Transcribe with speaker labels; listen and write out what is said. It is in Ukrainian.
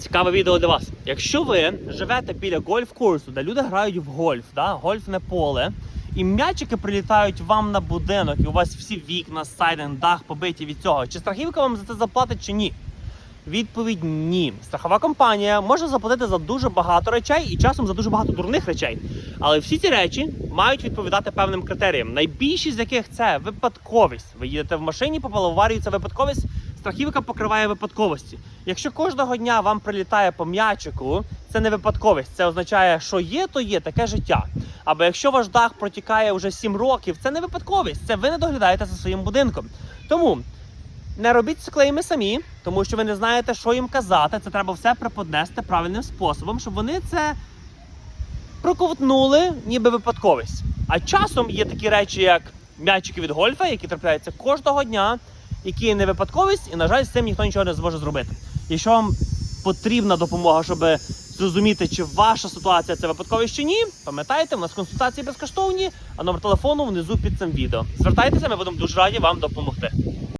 Speaker 1: Цікаве відео для вас. Якщо ви живете біля гольф-курсу, де люди грають в гольф, да? гольфне поле, і м'ячики прилітають вам на будинок, і у вас всі вікна, сайдинг, дах побиті від цього. Чи страхівка вам за це заплатить чи ні? Відповідь ні. Страхова компанія може заплатити за дуже багато речей і часом за дуже багато дурних речей. Але всі ці речі мають відповідати певним критеріям. Найбільші з яких це випадковість. Ви їдете в машині, попала в аварію, це випадковість. Страхівка покриває випадковості. Якщо кожного дня вам прилітає по м'ячику, це не випадковість. Це означає, що є, то є таке життя. Або якщо ваш дах протікає вже 7 років, це не випадковість. Це ви не доглядаєте за своїм будинком. Тому не робіть склейми самі, тому що ви не знаєте, що їм казати. Це треба все преподнести правильним способом, щоб вони це проковтнули, ніби випадковість. А часом є такі речі, як м'ячики від гольфа, які трапляються кожного дня, які не випадковість, і, на жаль, з цим ніхто нічого не зможе зробити. Якщо вам потрібна допомога, щоб зрозуміти, чи ваша ситуація це випадковість чи ні, пам'ятайте, у нас консультації безкоштовні, а номер телефону внизу під цим відео. Звертайтеся, ми будемо дуже раді вам допомогти.